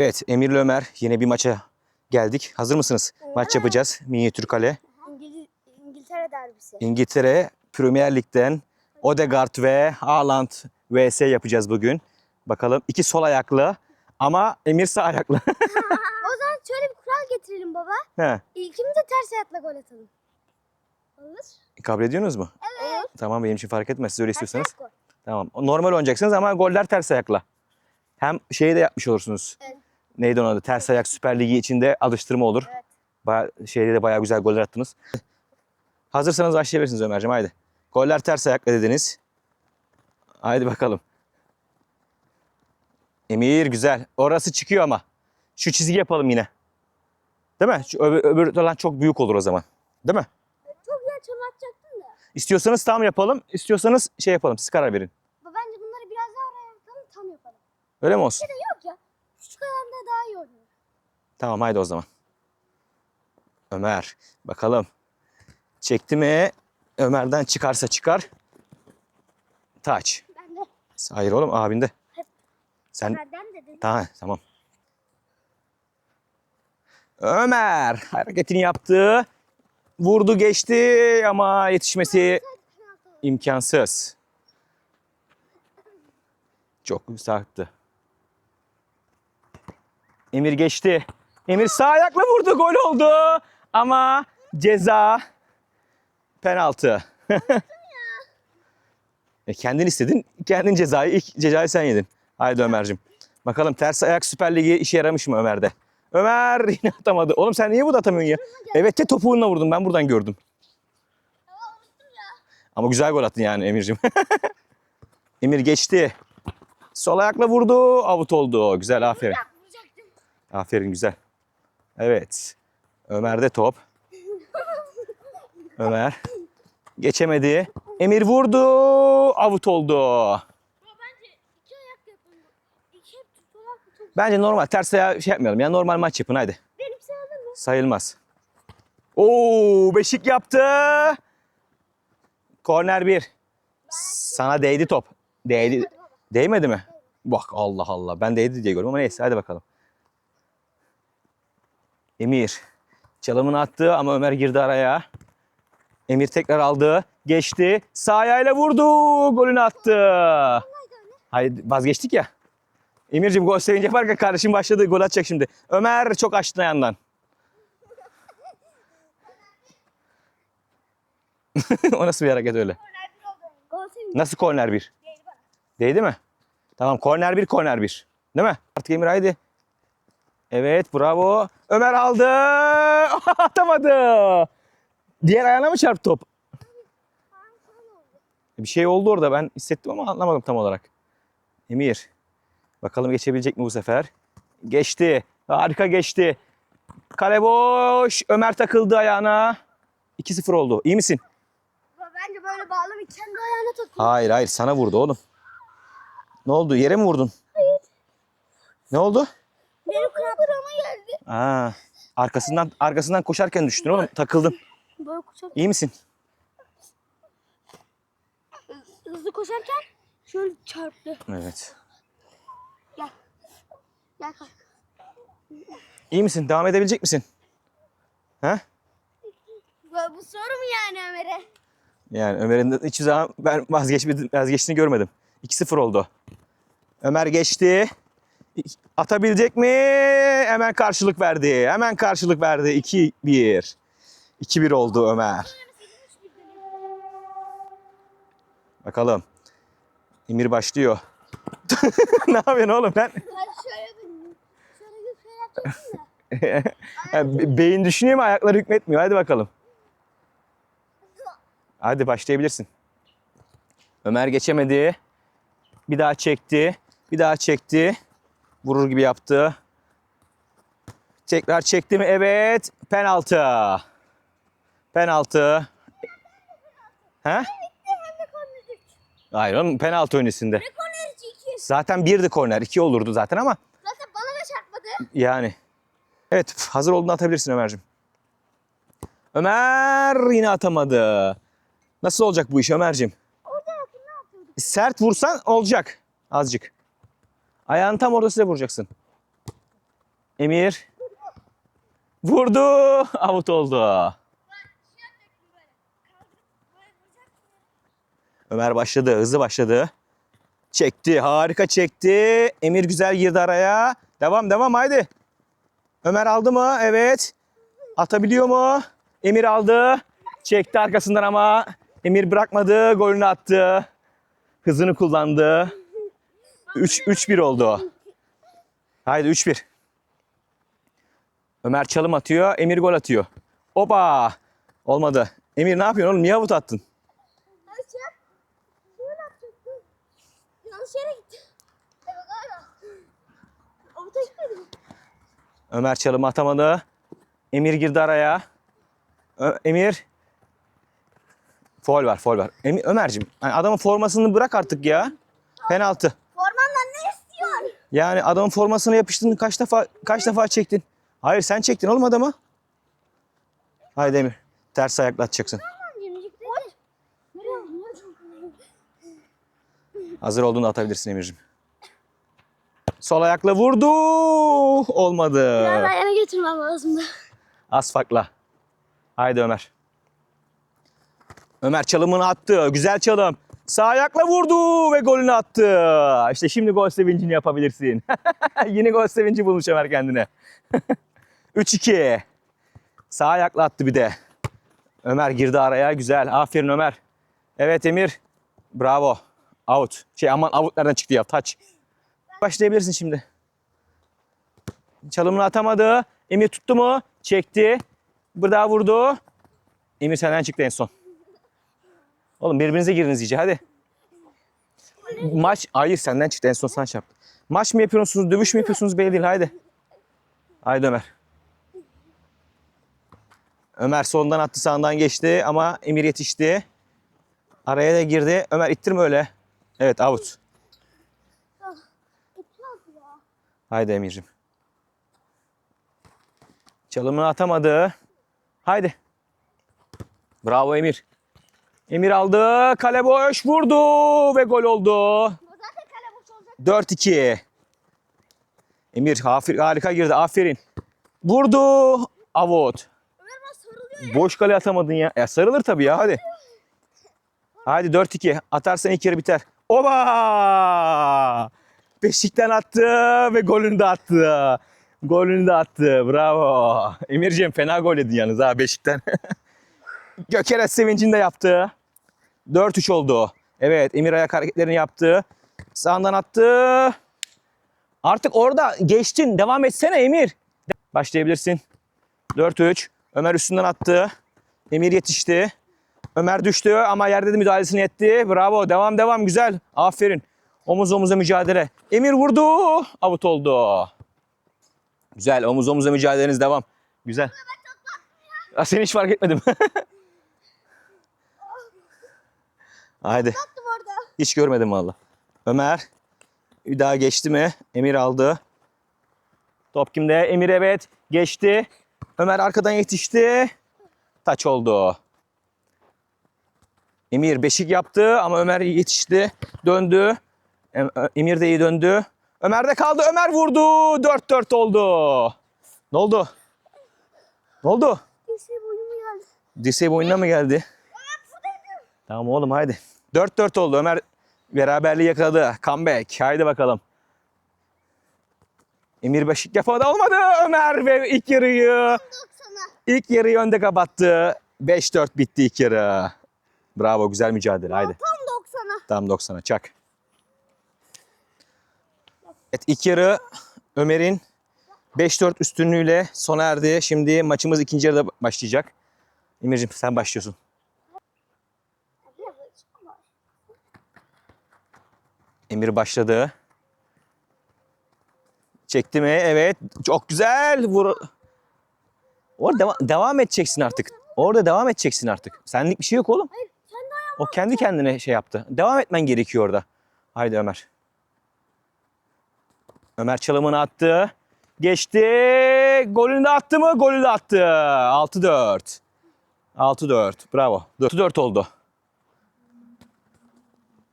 Evet Emir'le Ömer yine bir maça geldik. Hazır mısınız? Maç yapacağız. Minyatür kale. İngiltere derbisi. İngiltere Premier Lig'den Odegaard ve Haaland vs yapacağız bugün. Bakalım iki sol ayaklı ama Emir sağ ayaklı. O zaman şöyle bir kural getirelim baba. He, İlkimiz de ters ayakla gol atalım. Olur. kabul ediyorsunuz mu? Evet. Tamam benim için fark etmez siz öyle Ters istiyorsanız. gol. Tamam. Normal oynayacaksınız ama goller ters ayakla. Hem şeyi de yapmış olursunuz. Evet. Neydi onun adı? Ters ayak Süper Ligi içinde alıştırma olur. Evet. Şeyde de bayağı güzel goller attınız. Hazırsanız başlayabilirsiniz Ömerciğim haydi. Goller ters ayakla dediniz. Haydi bakalım. Emir güzel. Orası çıkıyor ama. Şu çizgi yapalım yine. Değil mi? Şu öbür, öbür olan çok büyük olur o zaman. Değil mi? Çok güzel çalım atacaktın da. İstiyorsanız tam yapalım. istiyorsanız şey yapalım. Siz karar verin. Bence bunları biraz daha oraya atalım tam yapalım. Öyle mi olsun? Yok ya. Küçük alanda daha iyi oluyor. Tamam haydi o zaman. Ömer bakalım. Çekti mi? Ömer'den çıkarsa çıkar. Taç. Ben de. Hayır oğlum abinde. Sen Nereden dedin? tamam tamam. Ömer hareketini yaptı. Vurdu geçti ama yetişmesi imkansız. Çok sarktı. Emir geçti. Emir sağ ayakla vurdu. Gol oldu. Ama ceza penaltı. e kendin istedin. Kendin cezayı ilk cezayı sen yedin. Haydi Ömer'cim. Bakalım ters ayak Süper Ligi işe yaramış mı Ömer'de? Ömer yine atamadı. Oğlum sen niye bu da atamıyorsun ya? Evet de topuğunla vurdum. Ben buradan gördüm. Ama güzel gol attın yani Emir'cim. Emir geçti. Sol ayakla vurdu. Avut oldu. Güzel aferin. Aferin güzel. Evet. Ömer'de top. Ömer. Geçemedi. Emir vurdu. Avut oldu. Bence normal ters ayağı şey yapmayalım. Ya normal maç yapın hadi. Benim sayılır mı? Sayılmaz. Oo, beşik yaptı. Korner bir. Sana değdi top. Değdi. Değmedi mi? Bak Allah Allah. Ben değdi diye gördüm ama neyse hadi bakalım. Emir. Çalımını attı ama Ömer girdi araya. Emir tekrar aldı. Geçti. Sağ ayağıyla vurdu. Golünü attı. Hayır vazgeçtik ya. Emir'cim gol sevinci yaparken kardeşim başladı. Gol atacak şimdi. Ömer çok açtı yandan. o nasıl bir hareket öyle? Nasıl korner bir? Değdi mi? Tamam korner bir korner bir. Değil mi? Artık Emir haydi. Evet bravo. Ömer aldı. Atamadı. Diğer ayağına mı çarptı top? Bir şey oldu orada ben hissettim ama anlamadım tam olarak. Emir. Bakalım geçebilecek mi bu sefer? Geçti. Harika geçti. Kale boş. Ömer takıldı ayağına. 2-0 oldu. İyi misin? Bence böyle bağlamayı kendi ayağına takıyor. Hayır hayır sana vurdu oğlum. Ne oldu? Yere mi vurdun? Hayır. Ne oldu? Benim krampırama geldi. Aa, arkasından arkasından koşarken düştün oğlum. Takıldın. Böyle koşar, İyi misin? hızlı koşarken şöyle çarptı. Evet. Gel. Gel kalk. İyi misin? Devam edebilecek misin? Ha? Bu, bu soru mu yani Ömer'e? Yani Ömer'in de hiç zaman ben vazgeçmedi, vazgeçtiğini görmedim. 2-0 oldu. Ömer geçti. Atabilecek mi? Hemen karşılık verdi. Hemen karşılık verdi. 2-1. 2-1 oldu Ömer. Bakalım. Emir başlıyor. ne yapıyorsun oğlum? Ben be- Beyin düşünüyor mu ayaklar hükmetmiyor. Hadi bakalım. Hadi başlayabilirsin. Ömer geçemedi. Bir daha çekti. Bir daha çekti. Vurur gibi yaptı. Tekrar çekti mi? Evet. Penaltı. Penaltı. He? Hayır oğlum penaltı öncesinde. Zaten birdi korner. iki olurdu zaten ama Zaten bana da çarpmadı. Yani. Evet hazır olduğunu atabilirsin Ömer'cim. Ömer yine atamadı. Nasıl olacak bu iş Ömer'cim? Orada yakın ne yapıyorduk? Sert vursan olacak azıcık. Ayağını tam ortasına vuracaksın. Emir. Vurdu. Out oldu. Ömer başladı. Hızlı başladı. Çekti. Harika çekti. Emir güzel girdi araya. Devam devam haydi. Ömer aldı mı? Evet. Atabiliyor mu? Emir aldı. Çekti arkasından ama Emir bırakmadı. Golünü attı. Hızını kullandı. 3 3-1 oldu. Haydi 3-1. Ömer çalım atıyor. Emir gol atıyor. Oba! Olmadı. Emir ne yapıyorsun oğlum? Niye avut attın? Ömer çalım atamadı. Emir girdi araya. Ö- Emir. Foul var, foul var. Emir, Ömer'cim adamın formasını bırak artık ya. Penaltı. Yani adamın formasına yapıştın kaç defa kaç defa çektin? Hayır sen çektin oğlum adamı. Haydi Emir. Ters. Nereye aldın? Hazır olduğunu atabilirsin Emir'cim. Sol ayakla vurdu. Olmadı. Ben ayağına getirmem lazımdı. Az farkla. Haydi Ömer. Ömer çalımını attı. Güzel çalım. Sağ ayakla vurdu ve golünü attı. İşte şimdi gol sevincini yapabilirsin. Yine gol sevinci bulmuş Ömer kendine. 3-2. Sağ ayakla attı bir de. Ömer girdi araya. Güzel. Aferin Ömer. Evet Emir. Bravo. Out. Şey aman out nereden çıktı ya? Taç. Başlayabilirsin şimdi. Çalımını atamadı. Emir tuttu mu? Çekti. Bir daha vurdu. Emir senden çıktı en son. Oğlum birbirinize girdiniz iyice hadi. Maç, hayır senden çıktı en son sen şey yaptın. Maç mı yapıyorsunuz, dövüş mü yapıyorsunuz belli değil haydi. Haydi Ömer. Ömer sondan attı sağından geçti ama Emir yetişti. Araya da girdi. Ömer ittirme öyle. Evet out. Haydi Emir'cim. Çalımını atamadı. Haydi. Bravo Emir. Emir aldı. Kale boş. Vurdu ve gol oldu. Zaten kale boş olacak. 4-2. Emir harika girdi. Aferin. Vurdu. Avut. Boş kale atamadın ya. Ya sarılır tabii ya hadi. Hadi 4-2. Atarsan ilk yarı biter. Oba! Beşikten attı ve golünü de attı. Golünü de attı. Bravo. Emirciğim fena gol yedin yalnız ha Beşikten. Gökeret sevincini de yaptı. 4-3 oldu. Evet Emir ayak hareketlerini yaptı. Sağından attı. Artık orada geçtin. Devam etsene Emir. Başlayabilirsin. 4-3. Ömer üstünden attı. Emir yetişti. Ömer düştü ama yerde de müdahalesini etti. Bravo. Devam devam. Güzel. Aferin. Omuz omuza mücadele. Emir vurdu. Avut oldu. Güzel. Omuz omuza mücadeleniz devam. Güzel. Ya seni hiç fark etmedim. Haydi. Orada. Hiç görmedim valla. Ömer. Bir daha geçti mi? Emir aldı. Top kimde? Emir evet. Geçti. Ömer arkadan yetişti. Taç oldu. Emir beşik yaptı ama Ömer yetişti. Döndü. Emir de iyi döndü. Ömer de kaldı. Ömer vurdu. 4-4 oldu. Ne oldu? Ne oldu? Kesin boynumu geldi. Dirseği boynuna mı geldi? Tamam oğlum haydi. 4-4 oldu. Ömer beraberliği yakaladı. Comeback. Haydi bakalım. Emir Beşik yapamadı. Olmadı. Ömer ve ilk yarıyı 90'a. ilk yarıyı önde kapattı. 5-4 bitti ilk yarı. Bravo güzel mücadele. Haydi. Tam 90'a. Tam 90'a çak. Evet ilk yarı Ömer'in 5-4 üstünlüğüyle sona erdi. Şimdi maçımız ikinci yarıda başlayacak. Emir'cim sen başlıyorsun. Emir başladı. Çekti mi? Evet. Çok güzel. Vur. Orada deva- devam edeceksin artık. Orada devam edeceksin artık. Senlik bir şey yok oğlum. Hayır ayağım. O kendi kendine şey yaptı. Devam etmen gerekiyor orada. Haydi Ömer. Ömer çalımını attı. Geçti. Golünü de attı mı? Golü de attı. 6-4. 6-4. Bravo. 4-4 oldu.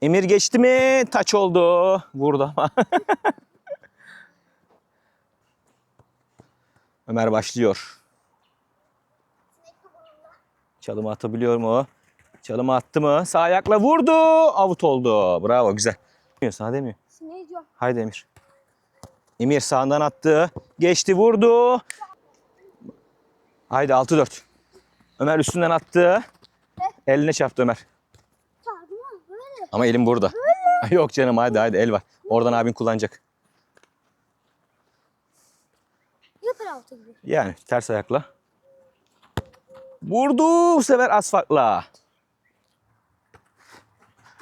Emir geçti mi? Taç oldu. Vurdu ama. Ömer başlıyor. Çalımı atabiliyor mu? Çalımı attı mı? Sağ ayakla vurdu. Avut oldu. Bravo güzel. Demiyor, Sana demiyor. Haydi Emir. Emir sağından attı. Geçti vurdu. Haydi 6-4. Ömer üstünden attı. Eline çarptı Ömer. Ama elim burada. Yok canım hadi hadi el var. Oradan abin kullanacak. Ya penaltı gibi. Yani ters ayakla. Vurdu bu sefer asfaltla.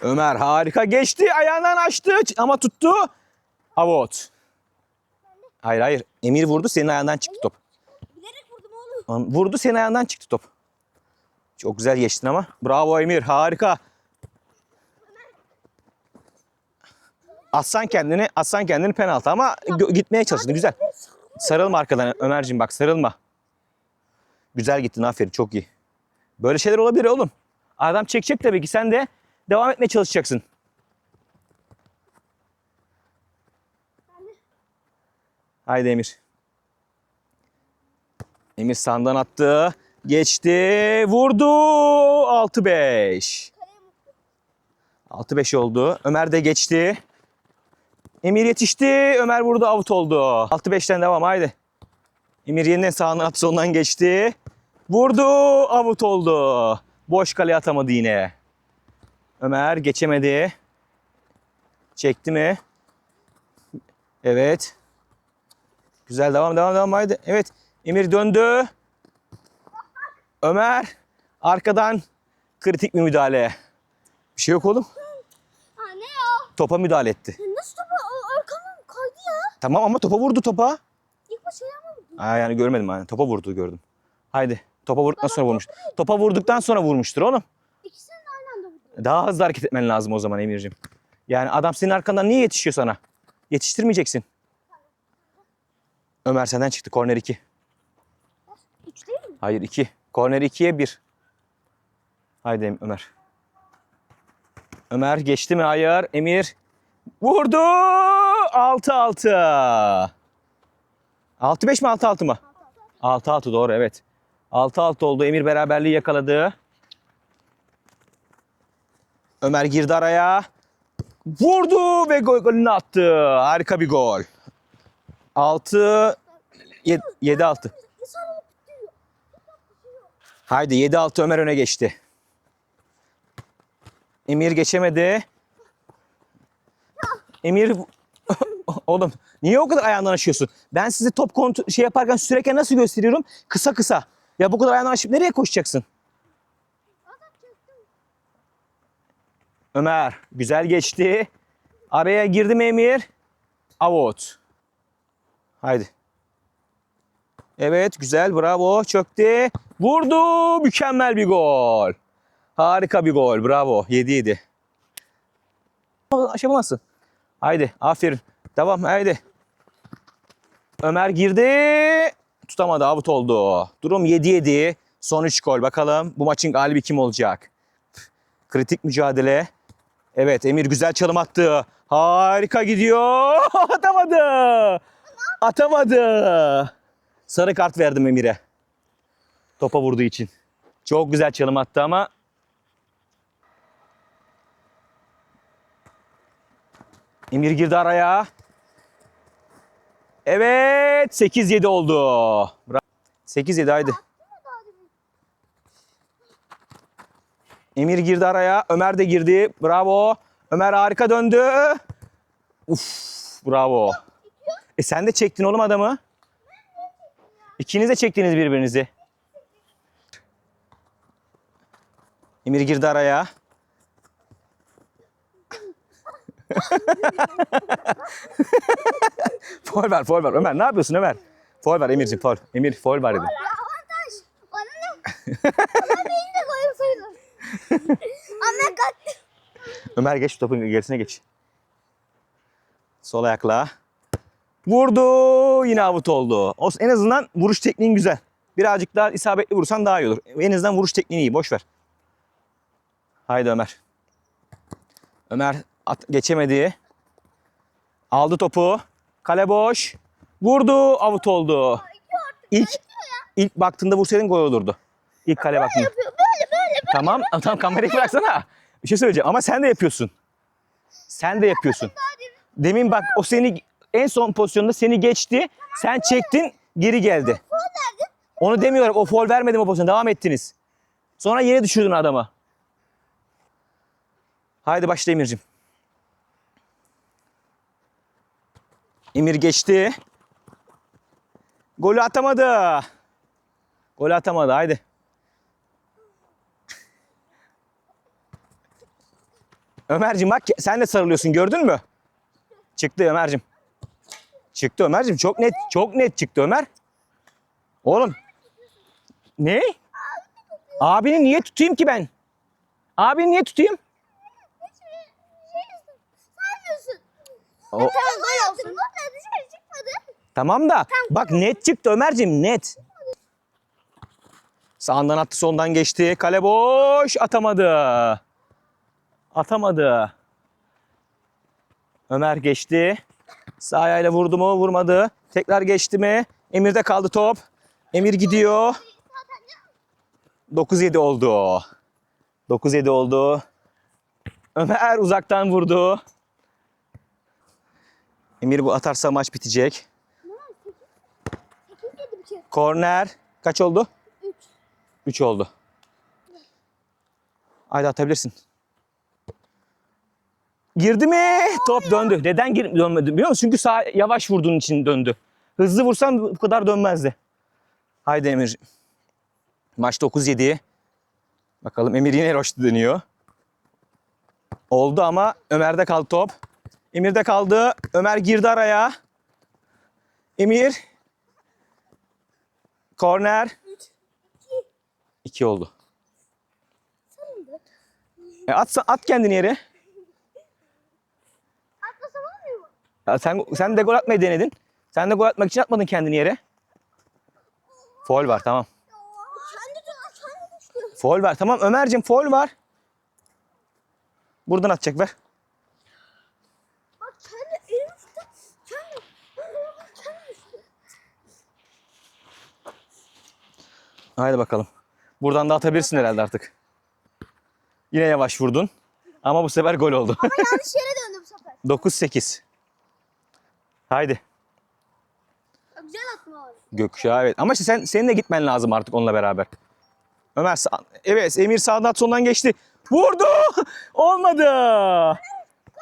Ömer harika geçti. Ayağından açtı ama tuttu. Avut. Hayır hayır. Emir vurdu senin ayağından çıktı top. Bilerek vurdum oğlum. Vurdu senin ayağından çıktı top. Çok güzel geçtin ama. Bravo Emir harika. Atsan kendini, atsan kendini penaltı ama gitmeye çalıştın güzel. Sarılma arkadan Ömerciğim bak sarılma. Güzel gittin aferin çok iyi. Böyle şeyler olabilir oğlum. Adam çekecek tabii ki sen de devam etmeye çalışacaksın. Haydi Emir. Emir sağından attı. Geçti. Vurdu. 6-5. 6-5 oldu. Ömer de geçti. Emir yetişti. Ömer vurdu. Out oldu. 6-5'ten devam. Haydi. Emir yeniden sağından attı. Sondan geçti. Vurdu. Out oldu. Boş kaleye atamadı yine. Ömer geçemedi. Çekti mi? Evet. Güzel devam devam devam haydi. Evet Emir döndü. Ömer arkadan kritik bir müdahale. Bir şey yok oğlum. Ha ne ya? Topa müdahale etti. Ya Nasıl topa o- arkamdan kaydı ya? Tamam ama topa vurdu topa. İlk başta yapmadım. Ha, yani görmedim yani. Topa vurdu gördüm. Haydi. Topa vurduktan sonra vurmuş. Topa vurduktan sonra vurmuştur oğlum. İkisini de aynı anda vurdum. Daha hızlı hareket etmen lazım o zaman Emir'cim. Yani adam senin arkandan niye yetişiyor sana? Yetiştirmeyeceksin. Ömer senden çıktı. Korner 2. Üç değil mi? Hayır 2. Korner 2'ye 1. Haydi Ömer. Ömer geçti mi? Hayır. Emir vurdu. 6-6. 6-5 mi 6-6 mı? 6-6 doğru evet. 6-6 oldu. Emir beraberliği yakaladı. Ömer girdi araya. Vurdu ve gol golünü attı. Harika bir gol. 6 7 6. İnsan olup tutuyor. Haydi 7-6 Ömer öne geçti. Emir geçemedi. Emir oğlum niye o kadar ayağından aşıyorsun? Ben size top kontrol şey yaparken sürerken nasıl gösteriyorum? Kısa kısa. Ya bu kadar ayağından aşıp nereye koşacaksın? Ömer güzel geçti. Araya girdi mi Emir? Avut. Haydi. Evet güzel bravo çöktü. Vurdu mükemmel bir gol. Harika bir gol bravo 7-7. Aşamazsın. Haydi aferin. Devam haydi. Ömer girdi. Tutamadı avut oldu. Durum 7-7. Son 3 gol bakalım bu maçın galibi kim olacak? Kritik mücadele. Evet Emir güzel çalım attı. Harika gidiyor. Atamadı. Atamadı. Sarı kart verdim Emir'e. Topa vurduğu için. Çok güzel çalım attı ama Emir girdi araya. Evet 8-7 oldu. Bra- 8-7 haydi. Emir girdi araya. Ömer de girdi. Bravo. Ömer harika döndü. Uf, bravo. E sen de çektin oğlum adamı. İkiniz de çektiniz birbirinizi. Emir girdi araya. Foul ver, foul ver. Ömer ne yapıyorsun Ömer? Foul ver Emir'ciğim, foul. Emir foul ver dedim. Avantaj. Bana ne? Bana benim de golüm sayılır. Ama kalktı. Ömer geç topun gerisine geç. Sol ayakla. Vurdu. Yine avut oldu. O, en azından vuruş tekniğin güzel. Birazcık daha isabetli vurursan daha iyi olur. En azından vuruş tekniği iyi. Boş ver. Haydi Ömer. Ömer at, geçemedi. Aldı topu. Kale boş. Vurdu. Avut oldu. İlk ilk baktığında vursaydın gol olurdu. İlk kale baktığında. Yapıyor böyle böyle. Tamam, tamam kamerayı bıraksana. Bir şey söyleyeceğim ama sen de yapıyorsun. Sen de yapıyorsun. Demin bak o seni en son pozisyonda seni geçti. Sen çektin, geri geldi. Onu demiyorum. O foul vermedim o pozisyona. Devam ettiniz. Sonra yere düşürdün adamı. Haydi başla Emir'cim. Emir geçti. Golü atamadı. Golü atamadı. Haydi. Ömer'cim bak sen de sarılıyorsun gördün mü? Çıktı Ömer'cim. Çıktı Ömer'cim. Çok net çok net çıktı Ömer. Oğlum. Ne? Abini niye tutayım ki ben? Abini niye tutayım? Hiçbir şey saymıyorsun. O, Tamam gol olsun. Da dışarı çıkmadı. tamam da bak net çıktı Ömer'cim net. Sağından attı soldan geçti. Kale boş atamadı. Atamadı. Ömer geçti. Sağ ayağıyla vurdu mu vurmadı. Tekrar geçti mi? Emir'de kaldı top. Emir gidiyor. 9-7 oldu. 9-7 oldu. Ömer uzaktan vurdu. Emir bu atarsa maç bitecek. 8 7 bir. Korner. Kaç oldu? 3. 3 oldu. Haydi atabilirsin. Girdi mi? Top döndü. Neden gir dönmedi biliyor musun? Çünkü sağ yavaş vurduğun için döndü. Hızlı vursan bu kadar dönmezdi. Haydi Emir. Maç 9-7. Bakalım Emir yine roştu dönüyor. Oldu ama Ömer'de kaldı top. Emir'de kaldı. Ömer girdi araya. Emir. Korner. 2 oldu. E at, at kendini yere. Atlasam olmuyor mu? Ya sen, sen de gol atmayı denedin. Sen de gol atmak için atmadın kendini yere. Foul var tamam. Foul var tamam Ömer'cim foul var. Buradan atacak ver. Bak kendi elimi tuttu. Kendi. Kendi düştü. Haydi bakalım. Buradan da atabilirsin herhalde artık. Yine yavaş vurdun. Ama bu sefer gol oldu. Ama yanlış yere döndü bu sefer. 9-8. Haydi. Güzel atma abi. Gökkuşağı evet. Ama işte sen senin de gitmen lazım artık onunla beraber. Ömer sağ, evet Emir sağdan soldan geçti. Vurdu. Olmadı.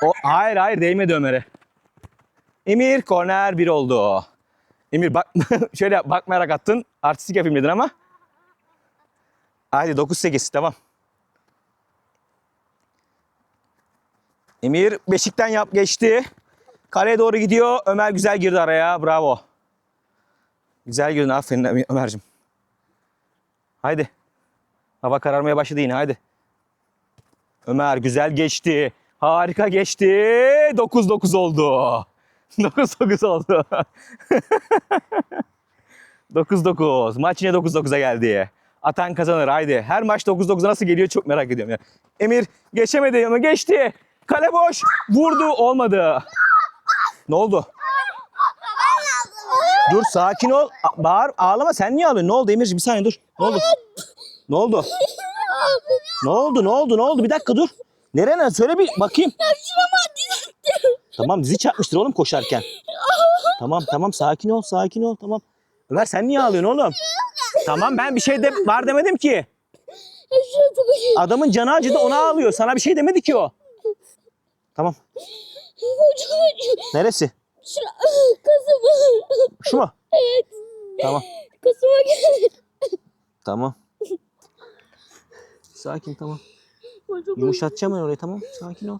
O, hayır hayır değmedi Ömer'e. Emir korner bir oldu. Emir bak şöyle bakmayarak attın. Artistik yapayım dedin ama. Haydi 9-8 tamam. Emir beşikten yap geçti. Kaleye doğru gidiyor. Ömer güzel girdi araya. Bravo. Güzel girdin aferin Ömer- Ömer'cim. Haydi. Hava kararmaya başladı yine haydi. Ömer güzel geçti. Harika geçti. 9-9 oldu. 9-9 oldu. 9-9. Maç yine 9-9'a geldi. Atan kazanır haydi. Her maç 9-9'a nasıl geliyor çok merak ediyorum ya. Emir geçemedi ama geçti. Kale boş. Vurdu olmadı. Ne oldu? Dur sakin ol. Bağır ağlama sen niye ağlıyorsun? Ne oldu Emirciğim bir saniye dur. Ne oldu? Ne oldu? Ne oldu? Ne oldu? Ne oldu? Bir dakika dur. Nerene? Söyle bir bakayım. Tamam dizi çarpmıştır oğlum koşarken. Tamam tamam sakin ol sakin ol tamam. Ömer sen niye ağlıyorsun oğlum? Tamam ben bir şey de var demedim ki. Adamın canı acıdı ona ağlıyor. Sana bir şey demedi ki o. Tamam. Neresi? Kasım. Şu mu? Evet. Tamam. Kasıma geldi. Tamam. Sakin tamam. Yumuşatacağım orayı tamam. Sakin ol.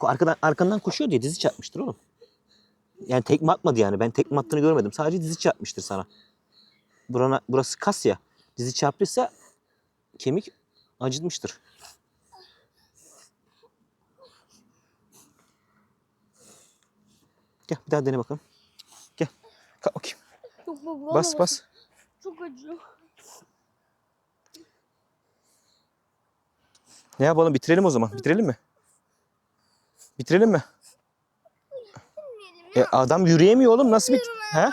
Arkadan, arkandan koşuyor diye dizi çarpmıştır oğlum. Yani tekme atmadı yani. Ben tekme attığını görmedim. Sadece dizi çarpmıştır sana. Burana, burası kas ya. Dizi çarptıysa kemik acıtmıştır. Gel bir daha dene bakalım. Gel. Kalk bakayım. Çok baba. Bas bas. Çok acıyor. Ne yapalım bitirelim o zaman. Bitirelim mi? Bitirelim mi? E, adam yürüyemiyor oğlum nasıl bir... İstiyorum.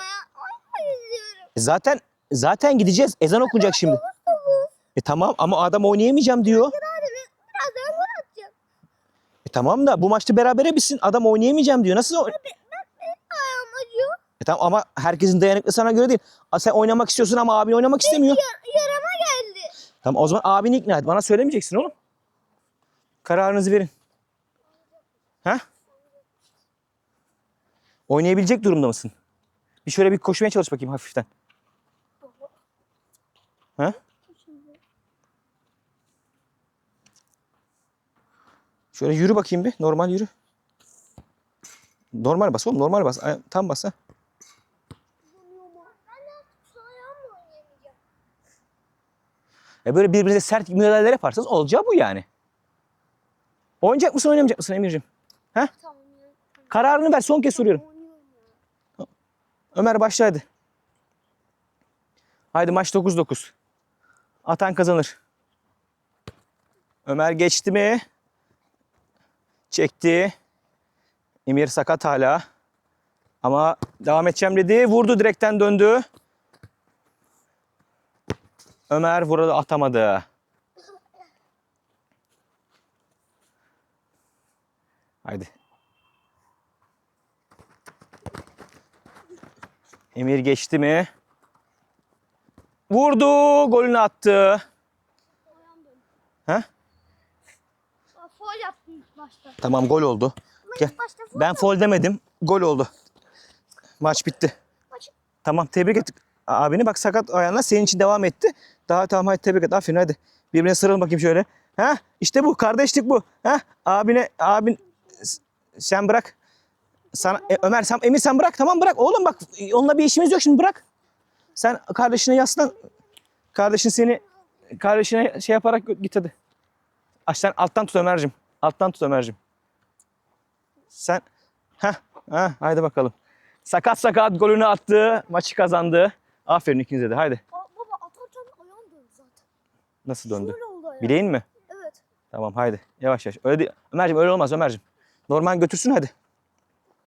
E, zaten zaten gideceğiz. Ezan okunacak şimdi. E tamam ama adam oynayamayacağım diyor. E tamam da bu maçta berabere bitsin. Adam oynayamayacağım diyor. Nasıl? E tamam ama herkesin dayanıklı sana göre değil. A, sen oynamak istiyorsun ama abin oynamak istemiyor. Yar- yarama geldi. Tamam o zaman abini ikna et. Bana söylemeyeceksin oğlum. Kararınızı verin. Ha? Oynayabilecek durumda mısın? Bir şöyle bir koşmaya çalış bakayım hafiften. Ha? Şöyle yürü bakayım bir. Normal yürü. Normal bas oğlum. Normal bas. Tam bas ha. E böyle birbirinize sert müdahaleler yaparsanız olacağı bu yani. Oynayacak mısın oynamayacak mısın Emir'ciğim? Ya. Kararını ver son kez soruyorum. Ömer başla hadi. Haydi maç 9-9. Atan kazanır. Ömer geçti mi? Çekti. Emir sakat hala. Ama devam edeceğim dedi. Vurdu direkten döndü. Ömer vurdu atamadı. Haydi. Emir geçti mi? Vurdu, golünü attı. Ha? Aa, Foul yaptım ilk başta. Tamam gol oldu. Ama Gel. ilk başta foul Ben foul demedim. Gol oldu. Maç bitti. Maç- Tamam tebrik et abini. Bak sakat ayağına senin için devam etti. Daha tamam hadi tebrik et. Aferin hadi. Birbirine sarılın bakayım şöyle. Ha? İşte bu kardeşlik bu. Ha? Abine abin s- sen bırak. Sana e, Ömer sen Emir sen bırak. Tamam bırak. Oğlum bak onunla bir işimiz yok şimdi bırak. Sen kardeşine yaslan. Kardeşin seni kardeşine şey yaparak git hadi. Aşağıdan alttan tut Ömer'cim. Alttan tut Ömer'cim. Sen ha ha haydi bakalım. Sakat sakat golünü attı. Maçı kazandı. Aferin ikinize de. Haydi. Aa, baba atarken ayağım döndü zaten. Nasıl döndü? Şöyle oldu ayağım. Bileğin mi? Evet. Tamam haydi. Yavaş yavaş. Öyle değil. Ömer'cim öyle olmaz Ömer'cim. Normal götürsün hadi.